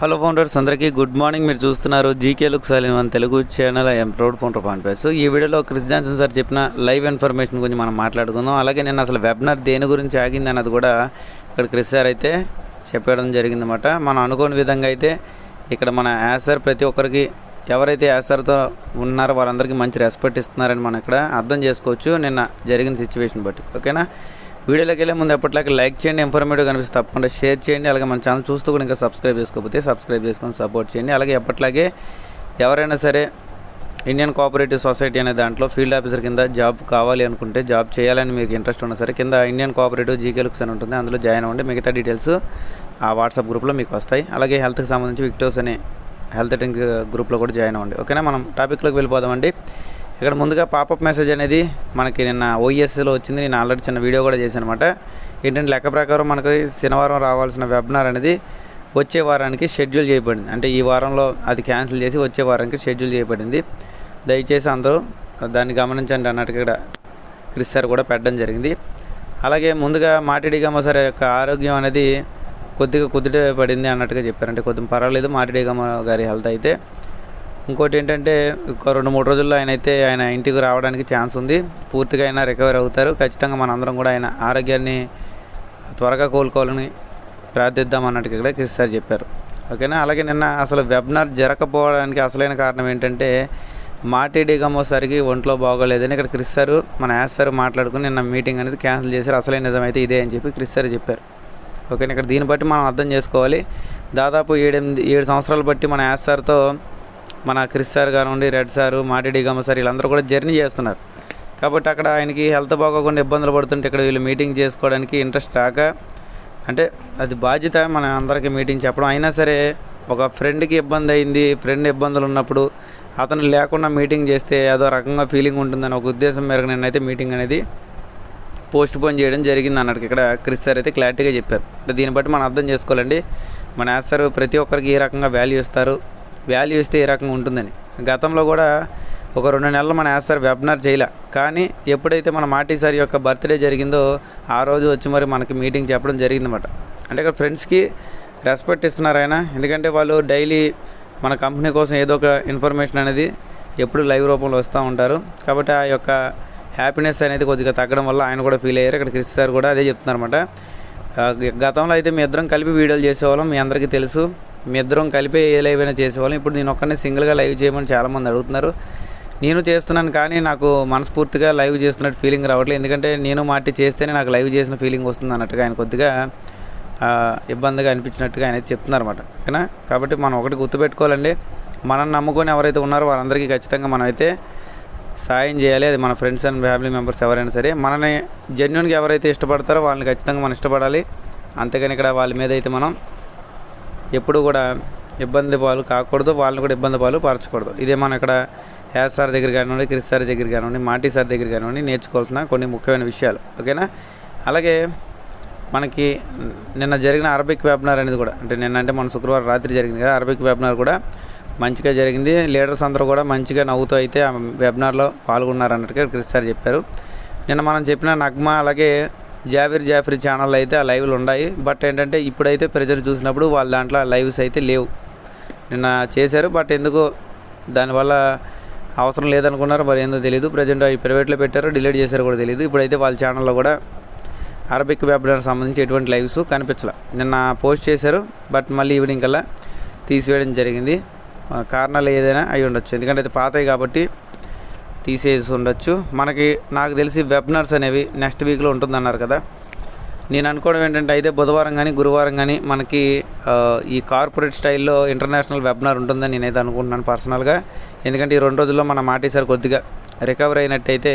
Hello founders అందరికీ good morning. మీరు చూస్తున్నారు జీకే లుక్ సలీం మన Telugu channel I'm proud founder పాండ్పేస్ ఈ వీడియోలో క్రిస్ జాన్సన్ సార్ చెప్పిన లైవ్ ఇన్ఫర్మేషన్ గురించి మనం మాట్లాడుకుందాం. అలాగే నేను అసలు వెబినార్ దేని గురించి ఆగింది అన్నది కూడా ఇక్కడ క్రిస్ సార్ అయితే చెప్పడం జరిగిందన్నమాట. మనం అనుకోని విధంగా అయితే ఇక్కడ మన యాసర్ ప్రతి ఒక్కరికి ఎవరైతే యాసర్తో ఉన్నారో వారందరికీ మంచి రెస్పెక్ట్ ఇస్తున్నారని మనం ఇక్కడ అర్థం చేసుకోవచ్చు. నిన్న జరిగిన సిచ్యువేషన్ బట్టి. ఓకేనా? వీడియోలోకి వెళ్ళే ముందు ఎప్పటిలాగా లైక్ చేయండి ఇన్ఫర్మేటివ్ కనిపిస్తే తప్పకుండా షేర్ చేయండి. అలాగే మన ఛానల్ చూస్తూ కూడా ఇంకా సబ్స్క్రైబ్ చేసుకోకపోతే సబ్స్క్రైబ్ చేసుకొని సపోర్ట్ చేయండి. అలాగే ఎప్పటిలాగే ఎవరైనా సరే ఇండియన్ కోఆపరేటివ్ సొసైటీ అనే దాంట్లో ఫీల్డ్ ఆఫీసర్ కింద జాబ్ కావాలి అనుకుంటే జాబ్ చేయాలని మీకు ఇంట్రెస్ట్ ఉన్నా సరే కింద ఇండియన్ కోఆపరేటివ్ జీకే లుక్స్ అని ఉంటుంది. అందులో జాయిన్ అవ్వండి. మిగతా డీటెయిల్స్ ఆ వాట్సాప్ గ్రూప్లో మీకు వస్తాయి. అలాగే హెల్త్కి సంబంధించి విక్టోస్ అనే హెల్త్ డ్రింక్ గ్రూప్లో కూడా జాయిన్ అవ్వండి. ఓకేనా మనం టాపిక్లోకి వెళ్ళిపోదామండి. ఇక్కడ ముందుగా పాపప్ మెసేజ్ అనేది మనకి నిన్న ఓఎస్లో వచ్చింది. నేను ఆల్రెడీ చిన్న వీడియో కూడా చేశాను అనమాట ఏంటంటే లెక్క ప్రకారం మనకి శనివారం రావాల్సిన వెబినార్ అనేది వచ్చే వారానికి షెడ్యూల్ చేయబడింది. అంటే ఈ వారంలో అది క్యాన్సిల్ చేసి వచ్చే వారానికి షెడ్యూల్ చేయబడింది. దయచేసి అందరూ దాన్ని గమనించండి అన్నట్టు ఇక్కడ క్రిస్ సార్ కూడా పెట్టడం జరిగింది. అలాగే ముందుగా మాటిడిగమ్మ సార్ యొక్క ఆరోగ్యం అనేది కొద్దిగా కుదుట పడింది అన్నట్టుగా చెప్పారు. అంటే కొద్దిగా పర్వాలేదు మాటిడిగమ్మ గారి హెల్త్ అయితే. ఇంకోటి ఏంటంటే ఒక రెండు మూడు రోజుల్లో ఆయన అయితే ఆయన ఇంటికి రావడానికి ఛాన్స్ ఉంది. పూర్తిగా అయినా రికవర్ అవుతారు. ఖచ్చితంగా మనందరం కూడా ఆయన ఆరోగ్యాన్ని త్వరగా కోలుకోవాలని ప్రార్థిద్దాం అన్నట్టుగా ఇక్కడ క్రిస్ సార్ చెప్పారు. ఓకేనా? అలాగే నిన్న అసలు వెబినార్ జరగకపోవడానికి అసలైన కారణం ఏంటంటే మాటిడి గమ్మోసరికి ఒంట్లో బాగోలేదని ఇక్కడ క్రిస్ సార్ మన యాస్ సార్ మాట్లాడుకుని నిన్న మీటింగ్ అనేది క్యాన్సిల్ చేశారు. అసలైన నిజమైతే ఇదే అని చెప్పి క్రిస్ సార్ చెప్పారు. ఓకేనా? ఇక్కడ దీన్ని బట్టి మనం అర్థం చేసుకోవాలి. దాదాపు ఏడెనిమిది ఏడు సంవత్సరాలు బట్టి మన యాస్ సార్తో మన క్రిస్ సార్ కానివ్వండి రెడ్ సారు మాటిడి గమ్మ సార్ వీళ్ళందరూ కూడా జర్నీ చేస్తున్నారు. కాబట్టి అక్కడ ఆయనకి హెల్త్ బాగోకుండా ఇబ్బందులు పడుతుంటే ఇక్కడ వీళ్ళు మీటింగ్ చేసుకోవడానికి ఇంట్రెస్ట్ రాక అంటే అది బాధ్యత మన అందరికీ మీటింగ్ చెప్పడం. అయినా సరే ఒక ఫ్రెండ్కి ఇబ్బంది అయింది ఫ్రెండ్ ఇబ్బందులు ఉన్నప్పుడు అతను లేకుండా మీటింగ్ చేస్తే ఏదో రకంగా ఫీలింగ్ ఉంటుందని ఒక ఉద్దేశం మేరకు నేనైతే మీటింగ్ అనేది పోస్ట్ పోన్ చేయడం జరిగింది అన్నట్టు ఇక్కడ క్రిస్ సార్ అయితే క్లారిటీగా చెప్పారు. అంటే దీన్ని బట్టి మనం అర్థం చేసుకోవాలండి. మన యాసర్ ప్రతి ఒక్కరికి ఏ రకంగా వాల్యూ ఇస్తారు వాల్యూ ఇస్తే ఈ రకంగా ఉంటుందని. గతంలో కూడా ఒక రెండు నెలలు మన వేస్తారు వెబినార్ చేయలే. కానీ ఎప్పుడైతే మన మాటీ సార్ యొక్క బర్త్డే జరిగిందో ఆ రోజు వచ్చి మరి మనకి మీటింగ్ చెప్పడం జరిగిందన్నమాట. అంటే ఇక్కడ ఫ్రెండ్స్కి రెస్పెక్ట్ ఇస్తున్నారు ఆయన. ఎందుకంటే వాళ్ళు డైలీ మన కంపెనీ కోసం ఏదో ఒక ఇన్ఫర్మేషన్ అనేది ఎప్పుడు లైవ్ రూపంలో వస్తూ ఉంటారు. కాబట్టి ఆ యొక్క హ్యాపీనెస్ అనేది కొద్దిగా తగ్గడం వల్ల ఆయన కూడా ఫీల్ అయ్యారు. ఇక్కడ క్రిస్ సార్ కూడా అదే చెప్తున్నారన్నమాట. గతంలో అయితే మీ ఇద్దరం కలిపి వీడియోలు చేసేవాళ్ళం. మీ అందరికీ తెలుసు. మీ ఇద్దరం కలిపి ఏ లైవ్ అయినా చేసేవాళ్ళం. ఇప్పుడు నేను ఒక్కనే సింగిల్గా లైవ్ చేయమని చాలామంది అడుగుతున్నారు. నేను చేస్తున్నాను కానీ నాకు మనస్ఫూర్తిగా లైవ్ చేస్తున్నట్టు ఫీలింగ్ రావట్లేదు. ఎందుకంటే నేను మాటి చేస్తేనే నాకు లైవ్ చేసిన ఫీలింగ్ వస్తుంది అన్నట్టుగా ఆయన కొద్దిగా ఇబ్బందిగా అనిపించినట్టుగా ఆయన చెప్తున్నారు అనమాట ఓకేనా? కాబట్టి మనం ఒకటి గుర్తుపెట్టుకోవాలండి. మనల్ని నమ్ముకొని ఎవరైతే ఉన్నారో వారందరికీ ఖచ్చితంగా మనమైతే సాయం చేయాలి. అది మన ఫ్రెండ్స్ అండ్ ఫ్యామిలీ మెంబర్స్ ఎవరైనా సరే. మనని జెన్యున్గా ఎవరైతే ఇష్టపడతారో వాళ్ళని ఖచ్చితంగా మనం ఇష్టపడాలి. అంతేగాని ఇక్కడ వాళ్ళ మీద అయితే మనం ఎప్పుడు కూడా ఇబ్బంది పాలు కాకూడదు వాళ్ళని కూడా ఇబ్బంది పాలు పరచకూడదు. ఇదే మనం ఇక్కడ యాస్ సార్ దగ్గర కానివ్వండి క్రిస్ సార్ దగ్గర కానివ్వండి మాటి సార్ దగ్గర కానివ్వండి నేర్చుకోవాల్సిన కొన్ని ముఖ్యమైన విషయాలు. ఓకేనా? అలాగే మనకి నిన్న జరిగిన అరబిక్ వెబినార్ అనేది కూడా అంటే నిన్న అంటే మన శుక్రవారం రాత్రి జరిగింది కదా అరబిక్ వెబినార్ కూడా మంచిగా జరిగింది. లీడర్స్ అందరూ కూడా మంచిగా నవ్వుతూ అయితే ఆ వెబినార్లో పాల్గొన్నారు అన్నట్టుగా క్రిస్ సార్ చెప్పారు. నిన్న మనం చెప్పిన నగ్మ అలాగే జాబిర్ జాఫ్రీ ఛానల్ అయితే ఆ లైవ్లు ఉన్నాయి. బట్ ఏంటంటే ఇప్పుడైతే ప్రెజర్ చూసినప్పుడు వాళ్ళ దాంట్లో ఆ లైవ్స్ అయితే లేవు. నిన్న చేశారు బట్ ఎందుకో దానివల్ల అవసరం లేదనుకున్నారు. మరి ఏందో తెలియదు ప్రజెంట్ అవి ప్రైవేట్లో పెట్టారు డిలీట్ చేశారో కూడా తెలియదు ఇప్పుడైతే వాళ్ళ ఛానల్లో కూడా అరబిక్ వెబినార్ సంబంధించి ఎటువంటి లైవ్స్ కనిపించలే. నిన్న పోస్ట్ చేశారు బట్ మళ్ళీ ఈవినింగ్ కల్లా తీసివేయడం జరిగింది. కారణాలు ఏదైనా అయి ఉండొచ్చు. ఎందుకంటే అది పాతవి కాబట్టి తీసేసి ఉండొచ్చు. మనకి నాకు తెలిసి వెబినార్స్ అనేవి నెక్స్ట్ వీక్లో ఉంటుందన్నారు కదా. నేను అనుకోవడం ఏంటంటే అయితే బుధవారం కానీ గురువారం కానీ మనకి ఈ కార్పొరేట్ స్టైల్లో ఇంటర్నేషనల్ వెబినార్ ఉంటుందని నేనైతే అనుకుంటున్నాను పర్సనల్గా. ఎందుకంటే ఈ రెండు రోజుల్లో మన మాటేసారి కొద్దిగా రికవర్ అయినట్టయితే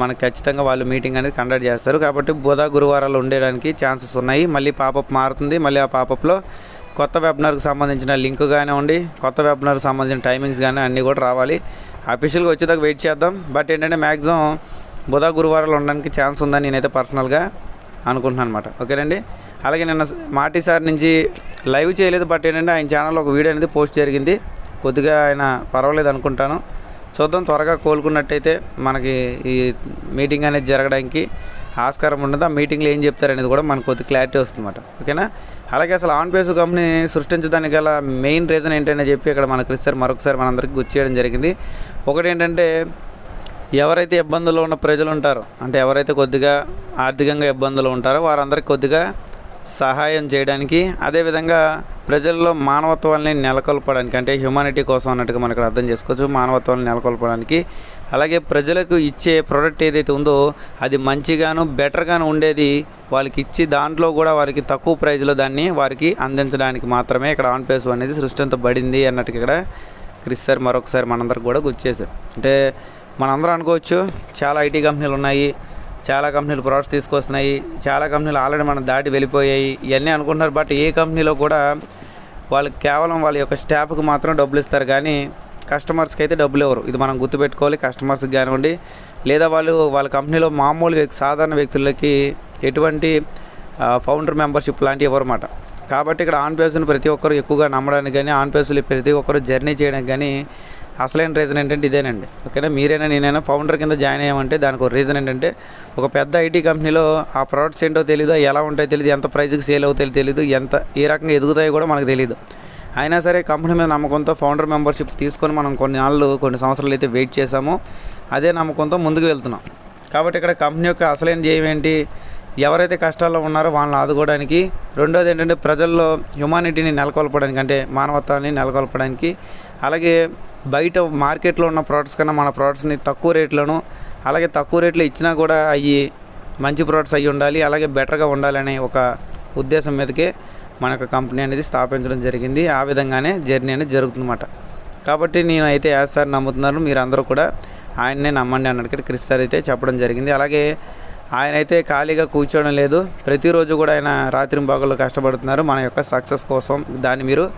మనకు ఖచ్చితంగా వాళ్ళు మీటింగ్ అనేది కండక్ట్ చేస్తారు. కాబట్టి బుధ గురువారాలు ఉండడానికి ఛాన్సెస్ ఉన్నాయి. మళ్ళీ పాపప్ మారుతుంది. మళ్ళీ ఆ పాపప్లో కొత్త వెబినార్కి సంబంధించిన లింక్ కానివ్వండి కొత్త వెబినార్కి సంబంధించిన టైమింగ్స్ కానీ అన్నీ కూడా రావాలి. అఫీషియల్గా వచ్చేదాకా వెయిట్ చేద్దాం. బట్ ఏంటంటే మ్యాక్సిమం బుధ గురువారాలు ఉండడానికి ఛాన్స్ ఉందని నేనైతే పర్సనల్గా అనుకుంటున్నాను అనమాట ఓకేనండి అలాగే నిన్న మాటి సార్ నుంచి లైవ్ చేయలేదు బట్ ఏంటంటే ఆయన ఛానల్లో ఒక వీడియో అనేది పోస్ట్ జరిగింది. కొద్దిగా ఆయన పర్వాలేదు అనుకుంటాను. చూద్దాం త్వరగా కోలుకున్నట్టయితే మనకి ఈ మీటింగ్ అనేది జరగడానికి ఆస్కారం ఉండదు ఆ మీటింగ్లో ఏం చెప్తారనేది కూడా మనకు కొద్ది క్లారిటీ వస్తుందన్నమాట. ఓకేనా? అలాగే అసలు ఆన్ పేస్ కంపెనీ సృష్టించడానికి గల మెయిన్ రీజన్ ఏంటనే చెప్పి ఇక్కడ మనకు క్రిస్తారు మరొకసారి మనందరికీ గుర్తు చేయడం జరిగింది. ఒకటి ఏంటంటే ఎవరైతే ఇబ్బందుల్లో ఉన్న ప్రజలు ఉంటారో అంటే ఎవరైతే కొద్దిగా ఆర్థికంగా ఇబ్బందులు ఉంటారో వారందరికీ కొద్దిగా సహాయం చేయడానికి. అదేవిధంగా ప్రజల్లో మానవత్వాన్ని నెలకొల్పడానికి అంటే హ్యుమానిటీ కోసం అన్నట్టుగా మనం ఇక్కడ అర్థం చేసుకోవచ్చు. మానవత్వాన్ని నెలకొల్పడానికి. అలాగే ప్రజలకు ఇచ్చే ప్రోడక్ట్ ఏదైతే ఉందో అది మంచిగాను బెటర్గాను ఉండేది వాళ్ళకి ఇచ్చి దాంట్లో కూడా వారికి తక్కువ ప్రైజ్లో దాన్ని వారికి అందించడానికి మాత్రమే ఇక్కడ ఆన్ పేస్ అనేది సృష్టించబడింది అన్నట్టుగా ఇక్కడ క్రిస్ సార్ మరొకసారి మనందరికి కూడా గుర్తు చేశారు. అంటే మనందరం అనుకోవచ్చు చాలా ఐటీ కంపెనీలు ఉన్నాయి. చాలా కంపెనీలు ప్రోడక్ట్స్ తీసుకొస్తున్నాయి. చాలా కంపెనీలు ఆల్రెడీ మనం దాటి వెళ్ళిపోయాయి. ఇవన్నీ అనుకుంటున్నారు బట్ ఏ కంపెనీలో కూడా వాళ్ళు కేవలం వాళ్ళ యొక్క స్టాఫ్కి మాత్రం డబ్బులు ఇస్తారు. కానీ కస్టమర్స్కి అయితే డబ్బులు ఇవ్వరు. ఇది మనం గుర్తుపెట్టుకోవాలి కస్టమర్స్కి కానివ్వండి లేదా వాళ్ళు వాళ్ళ కంపెనీలో మామూలు వ్యక్తి సాధారణ వ్యక్తులకి ఎటువంటి ఫౌండర్ మెంబర్షిప్ లాంటివి ఇవ్వరమాట కాబట్టి ఇక్కడ ఆన్ పేస్ని ప్రతి ఒక్కరు ఎక్కువగా నమ్మడానికి కానీ ఆన్ పేస్లు ప్రతి ఒక్కరు జర్నీ చేయడానికి కానీ అసలైన రీజన్ ఏంటంటే ఇదేనండి. ఓకేనా? మీరైనా నేనైనా ఫౌండర్ కింద జాయిన్ అయ్యామంటే దానికి ఒక రీజన్ ఏంటంటే ఒక పెద్ద ఐటీ కంపెనీలో ఆ ప్రోడక్ట్స్ ఏంటో తెలియదు ఎలా ఉంటాయో తెలియదు ఎంత ప్రైజ్కి సేల్ అవుతాయో తెలియదు ఎంత ఏ రకంగా ఎదుగుతాయో కూడా మనకు తెలియదు అయినా సరే కంపెనీ మీద నమ్మకంతో ఫౌండర్ మెంబర్షిప్ తీసుకొని మనం కొన్ని నాళ్ళు కొన్ని సంవత్సరాలు అయితే వెయిట్ చేసాము అదే నమ్మకంతో ముందుకు వెళ్తున్నాం. కాబట్టి ఇక్కడ కంపెనీ యొక్క అసలైన జయం ఏంటి? ఎవరైతే కష్టాల్లో ఉన్నారో వాళ్ళని ఆదుకోవడానికి రెండోది ఏంటంటే ప్రజల్లో హ్యుమానిటీని నెలకొల్పడానికి అంటే మానవత్వాన్ని నెలకొల్పడానికి అలాగే బయట మార్కెట్లో ఉన్న ప్రోడక్ట్స్ కన్నా మన ప్రోడక్ట్స్ని తక్కువ రేట్లను అలాగే తక్కువ రేట్లో ఇచ్చినా కూడా అవి మంచి ప్రోడక్ట్స్ అయ్యి ఉండాలి అలాగే బెటర్గా ఉండాలనే ఒక ఉద్దేశం మీదకే మన యొక్క కంపెనీ అనేది స్థాపించడం జరిగింది. ఆ విధంగానే జర్నీ అనేది జరుగుతుందన్నమాట. కాబట్టి నేను అయితే యాజ్ సార్ నమ్ముతున్నాను మీరు అందరూ కూడా ఆయన్నే నమ్మండి అన్నట్టు క్రిస్ సార్ అయితే చెప్పడం జరిగింది. అలాగే ఆయన అయితే ఖాళీగా కూర్చోవడం లేదు. ప్రతిరోజు కూడా ఆయన రాత్రి కష్టపడుతున్నారు. మన యొక్క సక్సెస్ కోసం దాన్ని మీరు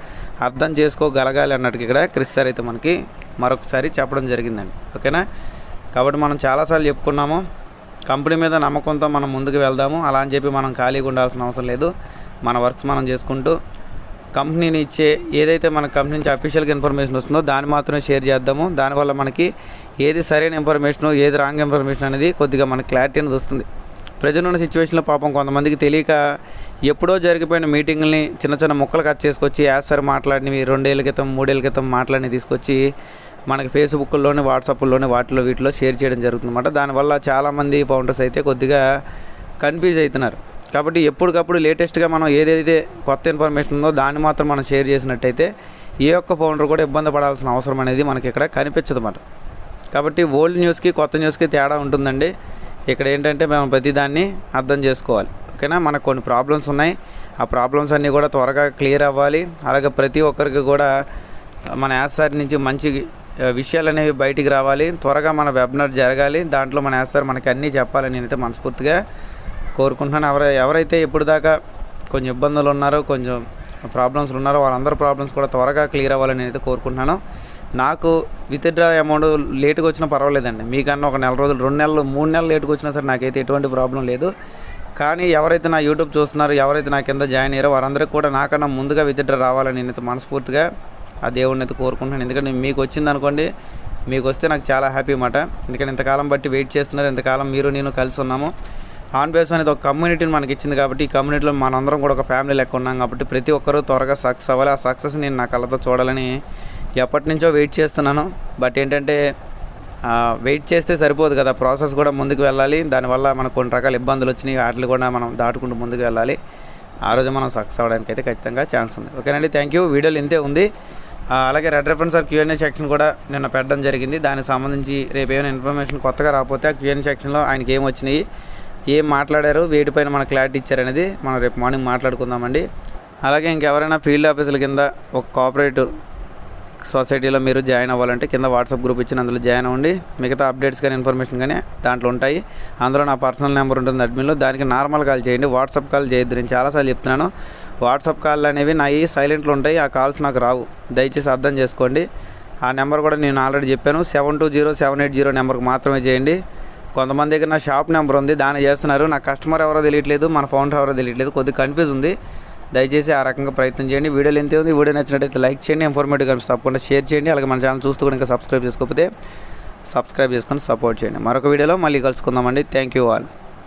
అర్థం చేసుకోగలగాలి అన్నట్టుగా ఇక్కడ క్రిస్ సార్ అయితే మనకి మరొకసారి చెప్పడం జరిగిందండి. ఓకేనా? కాబట్టి మనం చాలాసార్లు చెప్పుకున్నాము. కంపెనీ మీద నమ్మకంతో మనం ముందుకు వెళ్దాము. అలా అని చెప్పి మనం ఖాళీగా ఉండాల్సిన అవసరం లేదు. మన వర్క్స్ మనం చేసుకుంటూ కంపెనీని ఇచ్చే ఏదైతే మన కంపెనీ నుంచి అఫీషియల్గా ఇన్ఫర్మేషన్ వస్తుందో దాన్ని మాత్రమే షేర్ చేద్దాము. దానివల్ల మనకి ఏది సరైన ఇన్ఫర్మేషను ఏది రాంగ్ ఇన్ఫర్మేషన్ అనేది కొద్దిగా మనకి క్లారిటీ అనేది వస్తుంది. ప్రజెంట్ ఉన్న సిచ్యువేషన్లో పాపం కొంతమందికి తెలియక ఎప్పుడో జరిగిపోయిన మీటింగ్ని చిన్న చిన్న ముక్కలు కట్ చేసుకొచ్చి యాసర్ సార్ మాట్లాడినవి రెండేళ్ళ క్రితం మూడేళ్ళ క్రితం మాట్లాడినవి తీసుకొచ్చి మనకి ఫేస్బుక్లోని వాట్సాప్లోని వాటిలో వీటిలో షేర్ చేయడం జరుగుతుంది అనమాట దానివల్ల చాలామంది ఫౌండర్స్ అయితే కొద్దిగా కన్ఫ్యూజ్ అవుతున్నారు కాబట్టి ఎప్పటికప్పుడు లేటెస్ట్గా మనం ఏదైతే కొత్త ఇన్ఫర్మేషన్ ఉందో దాన్ని మాత్రం మనం షేర్ చేసినట్టయితే ఏ ఒక్క ఫౌండర్ కూడా ఇబ్బంది పడాల్సిన అవసరం అనేది మనకి ఇక్కడ కనిపించదు అన్నమాట కాబట్టి ఓల్డ్ న్యూస్కి కొత్త న్యూస్కి తేడా ఉంటుందండి. ఇక్కడ ఏంటంటే మేము ప్రతిదాన్ని అర్థం చేసుకోవాలి. ఓకేనా మనకు కొన్ని ప్రాబ్లమ్స్ ఉన్నాయి. ఆ ప్రాబ్లమ్స్ అన్నీ కూడా త్వరగా క్లియర్ అవ్వాలి. అలాగే ప్రతి ఒక్కరికి కూడా మన యాసార్ నుంచి మంచి విషయాలు అనేవి బయటికి రావాలి. త్వరగా మన వెబినార్ జరగాలి. దాంట్లో మన యాసార్ మనకి అన్నీ చెప్పాలని నేనైతే మనస్ఫూర్తిగా కోరుకుంటున్నాను. ఎవరై ఎవరైతే ఇప్పుడు దాకా కొంచెం ఇబ్బందులు ఉన్నారో కొంచెం ప్రాబ్లమ్స్ ఉన్నారో వాళ్ళందరూ ప్రాబ్లమ్స్ కూడా త్వరగా క్లియర్ అవ్వాలని నేనైతే కోరుకుంటున్నాను. నాకు విత్డ్రా అమౌంట్ లేట్గా వచ్చినా పర్వాలేదండి. మీకన్నా ఒక నెల రోజులు రెండు నెలలు మూడు నెలలు లేట్గా వచ్చినా సరే నాకైతే ఎటువంటి ప్రాబ్లం లేదు. కానీ ఎవరైతే నా యూట్యూబ్ చూస్తున్నారో ఎవరైతే నా కింద జాయిన్ అయ్యారో వారందరికీ కూడా నాకన్నా ముందుగా విజిటర్ రావాలని నేనైతే మనస్ఫూర్తిగా ఆ దేవుడిని అయితే కోరుకుంటున్నాను. ఎందుకంటే మీకు వచ్చింది అనుకోండి మీకు వస్తే నాకు చాలా హ్యాపీ అన్నమాట. ఎందుకంటే ఇంతకాలం బట్టి వెయిట్ చేస్తున్నారు ఇంతకాలం మీరు నేను కలిసి ఉన్నాము. ఆన్ బేస్ అనేది ఒక కమ్యూనిటీని మనకి ఇచ్చింది కాబట్టి ఈ కమ్యూనిటీలో మనందరం కూడా ఒక ఫ్యామిలీ లెక్క ఉన్నాం కాబట్టి ప్రతి ఒక్కరూ త్వరగా సక్సెస్ అవ్వాలి. ఆ సక్సెస్ నేను నా కళ్ళతో చూడాలని ఎప్పటి నుంచో వెయిట్ చేస్తున్నాను. బట్ ఏంటంటే వెయిట్ చేస్తే సరిపోదు కదా. ప్రాసెస్ కూడా ముందుకు వెళ్ళాలి. దానివల్ల మనకు కొన్ని రకాల ఇబ్బందులు వచ్చినాయి. వాటిని కూడా మనం దాటుకుంటూ ముందుకు వెళ్ళాలి. ఆ రోజు మనం సక్సెస్ అవ్వడానికి అయితే ఖచ్చితంగా ఛాన్స్ ఉంది. ఓకేనండి థ్యాంక్ యూ వీడియోలు ఇంతే ఉంది. అలాగే red reference or QnA section కూడా నిన్న పెట్టడం జరిగింది. దానికి సంబంధించి రేపు ఏమైనా ఇన్ఫర్మేషన్ కొత్తగా రాకపోతే ఆ క్యూఎన్ఏ సెక్షన్లో ఆయనకి ఏం వచ్చినాయి ఏం మాట్లాడారు వీటిపైన మన క్లారిటీ ఇచ్చారనేది మనం రేపు మార్నింగ్ మాట్లాడుకుందామండి. అలాగే ఇంకెవరైనా ఫీల్డ్ ఆఫీసుల కింద ఒక కోఆపరేటివ్ సొసైటీలో మీరు జాయిన్ అవ్వాలంటే కింద వాట్సాప్ గ్రూప్ ఇచ్చిన అందులో జాయిన్ అవ్వండి. మిగతా అప్డేట్స్ కానీ ఇన్ఫర్మేషన్ కానీ దాంట్లో ఉంటాయి. అందులో నా పర్సనల్ నెంబర్ ఉంటుంది అడ్మిన్లో. దానికి నార్మల్ కాల్ చేయండి. వాట్సాప్ కాల్ చేయొద్దు. నేను చాలాసార్లు చెప్తున్నాను. వాట్సాప్ కాల్ అనేవి నా సైలెంట్లో ఉంటాయి. ఆ కాల్స్ నాకు రావు. దయచేసి అర్థం చేసుకోండి. ఆ నెంబర్ కూడా నేను ఆల్రెడీ చెప్పాను. Seven two zero seven eight zero నెంబర్కి మాత్రమే చేయండి. కొంతమంది దగ్గర నా షాప్ నెంబర్ ఉంది. దాన్ని చేస్తున్నారు. నా కస్టమర్ ఎవరో తెలియట్లేదు. మన ఫౌండర్ ఎవరో తెలియట్లేదు. కొద్దిగా కన్ఫ్యూజ్ ఉంది. దయచేసి ఆ రకంగా ప్రయత్నం చేయండి. వీడియోలు ఎంత ఉంది వీడియో నచ్చినట్టయితే లైక్ చేయండి. ఇన్ఫర్మేటివ్ కనిపిస్తే తప్పకుండా షేర్ చేయండి. అలాగే మన ఛానల్ చూస్తూ కూడా ఇంకా సబ్స్క్రైబ్ చేసుకోకపోతే సబ్స్క్రైబ్ చేసుకొని సపోర్ట్ చేయండి. మరొక వీడియోలో మళ్ళీ కలుసుకుందామండి. Thank you all.